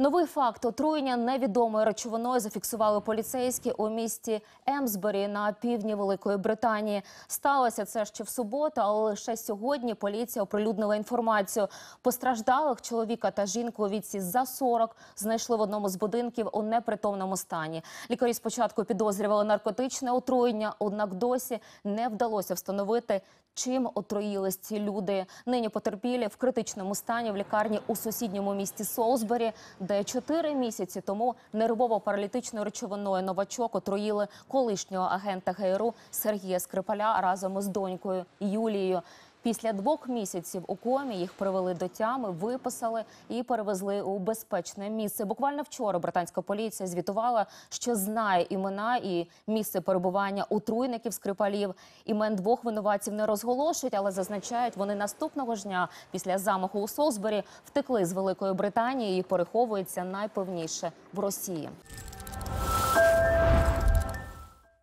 Новий факт отруєння невідомою речовиною зафіксували поліцейські у місті Емсбері на півдні Великої Британії. Сталося це ще в суботу, але лише сьогодні поліція оприлюднила інформацію. Постраждалих чоловіка та жінку у віці за 40 знайшли в одному з будинків у непритомному стані. Лікарі спочатку підозрювали наркотичне отруєння, однак досі не вдалося встановити. Чим отруїлись ці люди? Нині потерпілі в критичному стані в лікарні у сусідньому місті Солсбері, де чотири місяці тому нервово-паралітичною речовиною новачок отруїли колишнього агента ГРУ Сергія Скрипаля разом із донькою Юлією. Після двох місяців у комі їх привели до тями, виписали і перевезли у безпечне місце. Буквально вчора британська поліція звітувала, що знає імена і місце перебування отруйників скрипалів. Імен двох винуватців не розголошують, але зазначають, вони наступного ж дня після замаху у Солсбері втекли з Великої Британії і переховуються найпевніше в Росії.